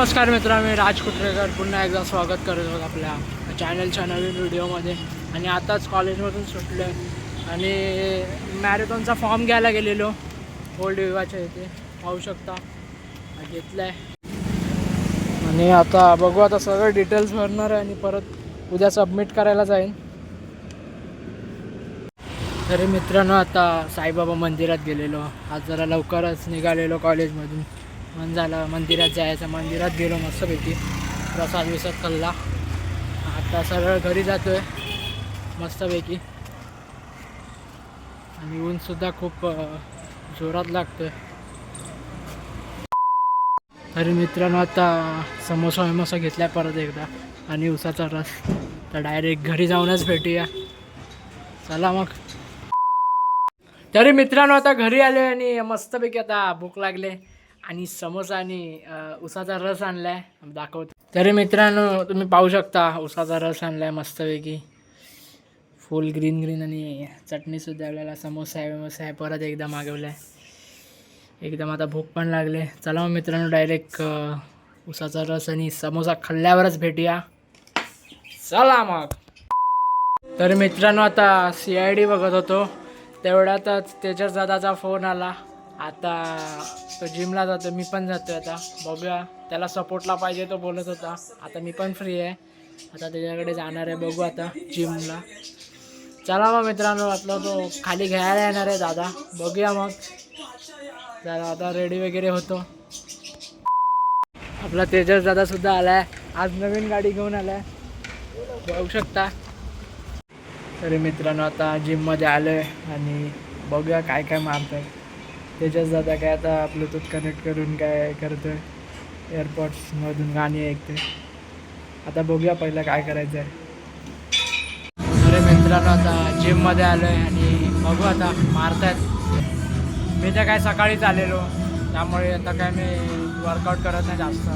नमस्कार मित्र मी राज कुटरेकर पुन्हा एकदा स्वागत करत आहोत आपल्या चॅनलच्या नवीन व्हिडिओमध्ये आणि आताच कॉलेजमधून सुटलो आहे आणि मॅरेथॉनचा फॉर्म घ्यायला गेलेलो. ओल्ड विवाच्या इथे. पाहू शकता. घेतला आहे आणि आता बघू आता सगळं डिटेल्स भरणार आहे आणि परत उद्या सबमिट करायला जाईन. तरी मित्रांनो आता साईबाबा मंदिरात गेलेलो. आज जरा लवकरच निघालेलो कॉलेजमधून मन झालं मंदिरात जायचं मंदिरात गेलो मस्तपैकी. प्रसाद विसाद खाल्ला. आता सरळ घरी जातोय मस्तपैकी. आणि ऊनसुद्धा खूप जोरात जोरात लागतोय. तरी मित्रांनो आता समोसा विमोसा घेतलाय परत एकदा. आणि उसाचा रस. तर डायरेक्ट घरी जाऊनच भेटूया. चला मग. तरी मित्रांनो आता घरी आले आणि मस्तपैकी आता भूक लागले. आणि समोसा आणि उसाचा रस आणलाय. दाखवतो. तरी मित्रांनो तुम्ही पाहू शकता उसाचा रस आणलाय मस्तपैकी. फुल ग्रीन ग्रीन आणि चटणीसुद्धा आपल्याला समोसा आहे विमोसा आहे परत एकदा मागवलाय. एकदम आता भूक पण लागले. चला मग मित्रांनो डायरेक्ट उसाचा रस आणि समोसा खाल्ल्यावरच भेटूया. चला मग. तर मित्रांनो आता सी आय डी बघत होतो. तेवढ्यातच त्याच्या दादाचा फोन आला. आता तो जिमला जातो मी पण जातोय आता. बघूया. त्याला सपोर्टला पाहिजे तो बोलत होता. आता मी पण फ्री आहे. आता त्याच्याकडे जाणार आहे. बघू आता जिमला चला मग मित्रांनो आपला तो खाली घ्यायला येणार आहे दादा. बघूया मग. जरा आता रेडी वगैरे होतो. आपला तेजस दादा सुद्धा आलाय. आज नवीन गाडी घेऊन आलाय. बघू शकता. तरी मित्रांनो आता जिममध्ये आलो आहे आणि बघूया काय काय मारतो आहे त्याच्यात जाता काय आता ब्लूटूथ कनेक्ट करून काय करतो आहे एअरपॉड्समधून गाणी ऐकते आता बघूया पहिलं काय करायचं आहे अरे मित्रांनो आता जिममध्ये आलो आहे आणि बघू आता मारतायत. मी तर काय सकाळीच आलेलो. त्यामुळे आता काय मी वर्कआउट करत नाही जास्त.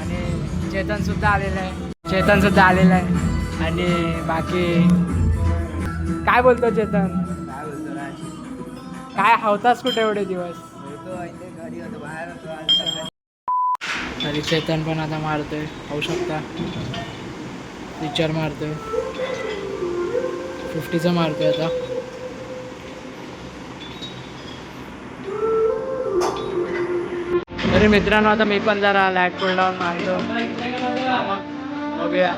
आणि चेतनसुद्धा आलेलं आहे. चेतनसुद्धा आलेलं आहे. आणि बाकी काय बोलतो चेतन? काय हवतास कुठे एवढे दिवस? घरी बाहेर तरी चेतन पण आता मारतोय होऊ शकता. पिक्चर मारतोय. फिफ्टीचा मारतोय आता. तरी मित्रांनो आता मी पण जरा लॅट पुल डाऊन मारतो. मग बघूया.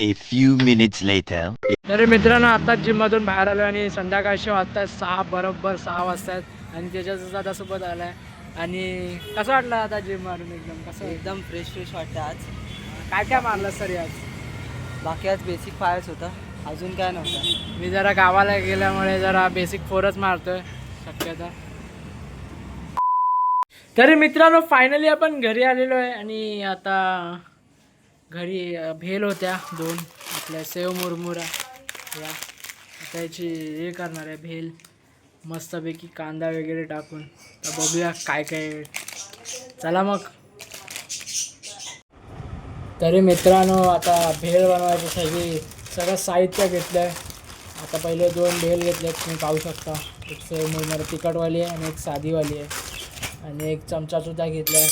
A few minutes later. तरी मित्रांनो आता जिममधून बाहेर आलो आणि संध्याकाळचे वाजता सहा बरोबर सहा वाजता आहेत आणि त्याच्याच दादा सोबत आलाय. आणि कसं वाटलं आता जिम मारून एकदम? कसं एकदम फ्रेश फ्रेश वाटतं आज. काय काय मारलं सर आज? बाकी आज बेसिक फायर्स होता. अजून काय नव्हतं. मी जरा गावाला गेल्यामुळे जरा बेसिक फोरच मारतोय. शक्यता. तरी मित्रांनो फायनली आपण घरी आलेलो आहे आणि आता घरी भेल होत्या दोन. आपल्या सेव मुरमुरा या. त्याची हे करणार आहे भेल. मस्तपैकी कांदा वगैरे टाकून. तर बघूया काय काय चला मग. तरी मित्रांनो आता भेळ बनवायची सगळी सगळं साहित्य घेतलं आहे आता पहिले दोन भेल घेतले तुम्ही पाहू शकता. एक सेव मुरमुरा तिखटवाली आहे आणि एक साधीवाली आहे. आणि एक चमचासुद्धा घेतला आहे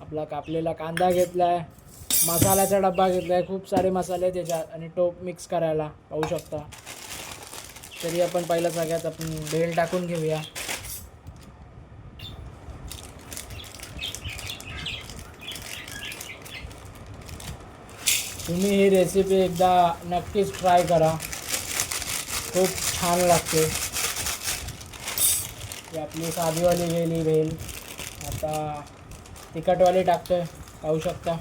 आपला कापलेला कांदा घेतला आहे मसाल्याचा डब्बा घेतला आहे खूप सारे मसाले आहेत त्याच्यात आणि टोप मिक्स करायला पाहू शकता. तरी आपण पहिलं सगळ्यात आपण भेल टाकून घेऊया. तुम्ही ही रेसिपी एकदा नक्कीच ट्राय करा. खूप छान लागते. ही आपली साधीवाली गेली भेल. आता तिखटवाली टाकतोय पाहू शकता.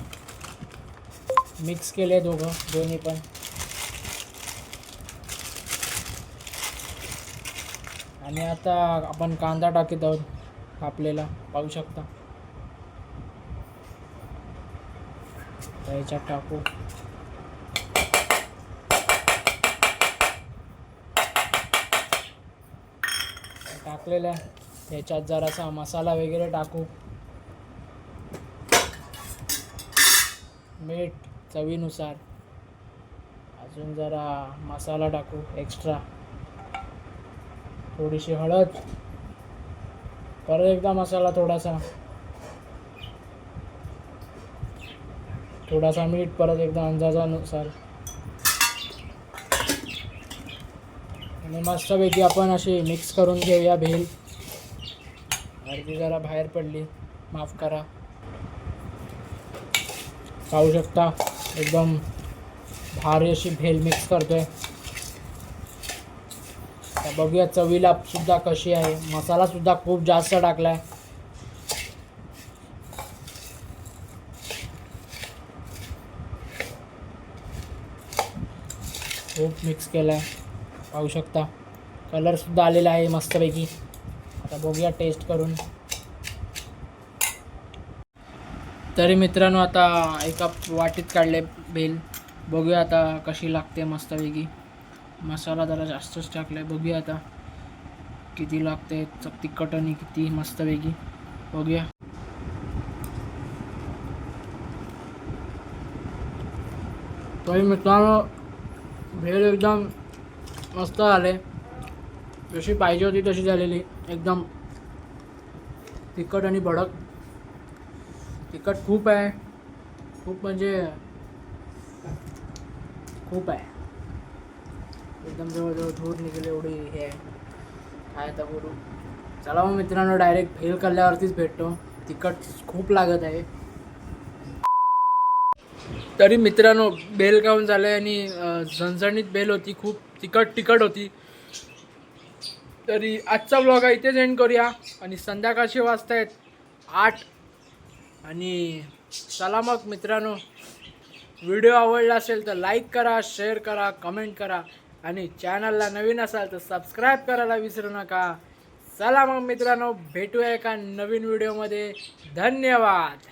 मिक्स केले दोघं दोन्ही पण. आणि आता आपण कांदा टाकीत आहोत कापलेला पाहू शकता. याच्यात टाकू. टाकलेला आहे. जरासा मसाला वगैरे टाकू. मीठ. चवीनुसार. अजून जरा मसाला टाकू एक्स्ट्रा थोडीशी हळद. परत एकदा मसाला थोडासा. थोडासा मीठ परत एकदा अंदाजानुसार. आणि मस्तपैकी आपण अशी मिक्स करून घेऊया भेल. अर्धी जरा बाहेर पडली. माफ करा. पाहू शकता. एकदम भारी अशी भेल मिक्स करतोय. आता बघूया चवीला सुद्धा कशी आहे. मसाला सुद्धा खूप जास्त टाकलाय. खूप मिक्स केलाय. पाहू शकता. कलर सुद्धा आलेला आहे मस्तपैकी. आता बघूया टेस्ट करून. तरी मित्रांनो आता एका वाटीत काढले बेल. बघूया आता कशी लागते मस्तपैकी. मसाला जरा जास्तच टाकलाय. बघूया आता किती लागते च- तिखट आणि किती मस्तपैकी. बघूया. तरी मित्रांनो भेळ एकदम मस्त आले जशी पाहिजे होती तशी झालेली. एकदम तिखट आणि भडक. तिखट खूप आहे. खूप म्हणजे खूप आहे. एकदम जवळजवळ धूर निघेल एवढी हे आहे. काय तर बोलू चला मग मित्रांनो डायरेक्ट फेल करल्यावरतीच भेटतो. तिखट खूप लागत आहे. तरी मित्रांनो बेल खाऊन झालं आणि झणझणीत बेल होती. खूप तिखट तिखट होती. तरी आजचा ब्लॉग इथेच एंड करूया. आणि संध्याकाळचे वाजतायत आहेत आठ आणि चला मग मित्रांनो व्हिडिओ आवडला असेल तर लाईक करा शेअर करा कमेंट करा. आणि चॅनलला नवीन असाल तर सबस्क्राईब करायला विसरू नका. चला मग मित्रांनो भेटूया एका नवीन व्हिडिओमध्ये धन्यवाद.